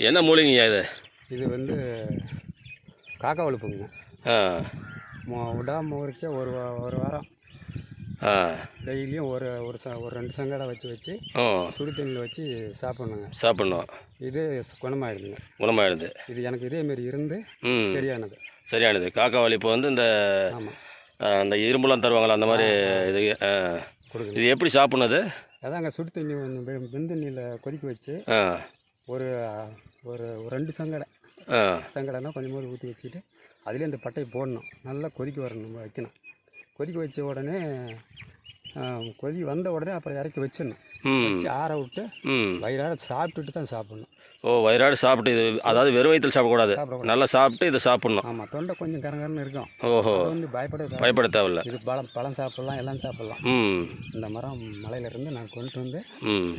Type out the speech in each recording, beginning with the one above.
என்ன மூலிகைங்க இது? இது வந்து காக்கா வலுப்புங்க ஆ. மொ- விடாம முறிச்சா ஒரு ஒரு வாரம். ஆ. டெய்லியும் ஒரு ஒரு ச ஒரு ரெண்டு சங்கடை வச்சு வச்சு சுடு தண்ணியில் வச்சு சாப்பிட்ணுங்க. சாப்பிட்ணும். இது குணமாயிடுதுங்க. குணமாயிடுது. இது எனக்கு இதேமாரி இருந்து சரியானது. சரியானது. காக்கா வலிப்பு வந்து இந்த அந்த இரும்புலாம் தருவாங்களா அந்த மாதிரி இது இது எப்படி சாப்பிட்ணுது அதாங்க சுடு தண்ணி வெந்தண்ணியில் கொதிக்க வச்சு ஆ. ஒரு ஒரு ரெண்டு சங்கடை. சங்கடைனா கொஞ்சமாக ஊற்றி வச்சுட்டு அதுலேயே இந்த பட்டையை போடணும். நல்லா கொதிக்க வரணும் நம்ம வைக்கணும். கொதிக்க வச்ச உடனே கொதி வந்த உடனே அப்புறம் இறக்கி வச்சிடணும். வச்சு ஆற விட்டு வயிறார சாப்பிட்டுட்டு தான் சாப்பிடணும். ஓ வயிறாடு சாப்பிட்டு இது அதாவது வெறும் வயிற்றில் சாப்பிடக்கூடாது. நல்லா சாப்பிட்டு இதை சாப்பிட்ணும். ஆமாம் தொண்டை கொஞ்சம் கரங்கரன்னு இருக்கும். ஓஹோ. வந்து பயப்பட பயப்பட தேவையில்ல. இது பழம் பழம் சாப்பிட்லாம் எல்லாம் சாப்பிட்லாம். இந்த மரம் மலையிலேருந்து நான் கொண்டு வந்து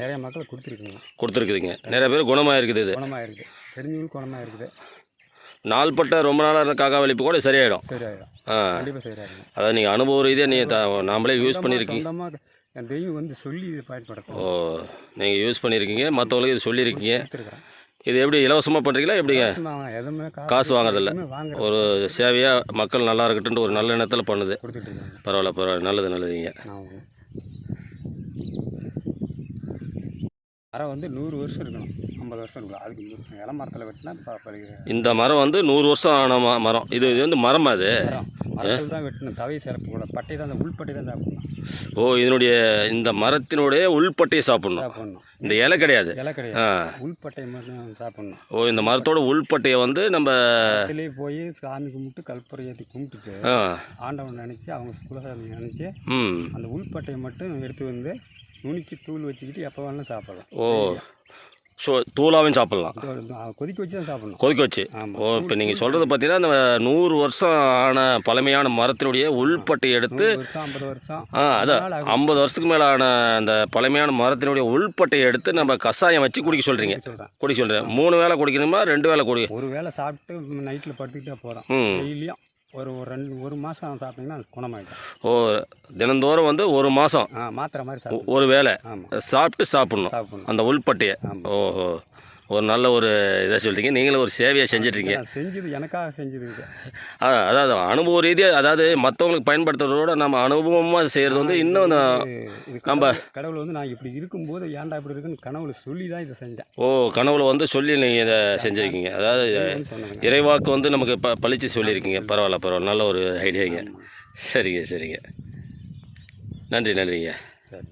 நிறைய மக்கள் கொடுத்துருக்குங்க. கொடுத்துருக்குதுங்க. நிறைய பேர் குணமாக இருக்குது இது. குணமாக இருக்குது தெரிஞ்சவங்களுக்கு குணமாக இருக்குது நாள்பட்ட ரொம்ப நாளாக இருந்த காக்கா வலிப்பு கூட சரியாயிடும். சரியாயிடும். ஆ. அதாவது நீங்கள் அனுபவ ரீதியாக நீங்கள் நாமளே யூஸ் பண்ணியிருக்கீங்க தெய்வம் வந்து சொல்லி இது பயன்படுத்தும் ஓ நீங்கள் யூஸ் பண்ணியிருக்கீங்க மற்றவங்களுக்கு இது சொல்லியிருக்கீங்க இது எப்படி இலவசமாக பண்ணுறீங்களா எப்படிங்க? காசு வாங்குறதில்ல. ஒரு சேவையாக மக்கள் நல்லா இருக்கட்டும்னு ஒரு நல்ல எண்ணத்தில் பண்ணுது. பரவாயில்ல பரவாயில்ல. நல்லது நல்லதுங்க. மரம் வந்து நூறு வருஷம் இருக்கணும். ஐம்பது வருஷம் இருக்கணும். அதுக்கு இள மரத்தில் வெட்டினா இந்த மரம் வந்து நூறு வருஷம் ஆன மரம். இது இது வந்து மரமா அது? மரத்தில் தான் வெட்டணும். தவையை சிறப்பு கூட. பட்டை தான் அந்த உள்பட்டை தான் சாப்பிடணும். ஓ இதனுடைய இந்த மரத்தினுடைய உள்பட்டையை சாப்பிடணும். சாப்பிடணும். இந்த இலை கிடையாது? இலை கிடையாது. உள்பட்டை மட்டும் சாப்பிடணும். ஓ இந்த மரத்தோட உள்பட்டையை வந்து நம்ம அதுலேயே போய் சாமி கும்பிட்டு கல்புரை ஏற்றி கும்பிட்டுட்டு ஆண்டவன் நினச்சி அவங்க குலசாமி நினச்சி அந்த உள்பட்டையை மட்டும் எடுத்து வந்து நுணுக்கி தூள் வச்சுக்கிட்டு எப்போ வேணாலும் சாப்பிடலாம். ஓ ஸோ தூளாவும் சாப்பிட்லாம். கொதிக்க வச்சு தான் சாப்பிடணும். கொதிக்க வச்சு. ஓ இப்போ நீங்கள் சொல்கிறது பார்த்தீங்கன்னா இந்த நூறு வருஷம் ஆன பழமையான மரத்தினுடைய உள்பட்டையை எடுத்து ஐம்பது வருஷம். ஆ அதான். ஐம்பது வருஷத்துக்கு மேலே ஆன அந்த பழமையான மரத்தினுடைய உள்பட்டையை எடுத்து நம்ம கஷாயம் வச்சு குடிக்க சொல்கிறீங்க குடிக்க சொல்கிறேன் மூணு வேளை குடிக்கணுமா ரெண்டு வேளை குடி ஒரு வேளை சாப்பிட்டு நைட்டில் படுத்துக்கிட்டே போகிறோம் ம். டெய்லியும். ஒரு ஒரு ரெண்டு ஒரு மாதம் சாப்பிட்டீங்கன்னா குணமாயிடும். ஓ தினந்தோறும் வந்து ஒரு மாதம் ஆ மாத்திரை மாதிரி சாப்பிடும் ஒரு வேளை சாப்பிட்டு சாப்பிடணும். சாப்பிடணும். அந்த உள்பட்டையை. ஓஹோ. ஒரு நல்ல ஒரு இதை சொல்கிறீங்க நீங்களும் ஒரு சேவையாக செஞ்சிட்ருக்கீங்க. செஞ்சது எனக்காக செஞ்சது இது அதான் அதாவது அனுபவ ரீதியாக அதாவது மற்றவங்களுக்கு பயன்படுத்துறதோட நம்ம அனுபவமாக செய்கிறது வந்து இன்னும் நம்ம- கடவுள் வந்து நான் இப்படி இருக்கும்போது ஏன்டா இப்படி இருக்குன்னு கனவுல சொல்லி தான் இதை செஞ்சேன். ஓ கனவுல வந்து சொல்லி நீங்கள் இதை செஞ்சுருக்கீங்க. அதாவது இறைவாக்கு வந்து நமக்கு ப பழிச்சு சொல்லியிருக்கீங்க. பரவாயில்ல பரவாயில்ல. நல்ல ஒரு ஐடியாங்க. சரிங்க சரிங்க. நன்றி நன்றிங்க. சரி.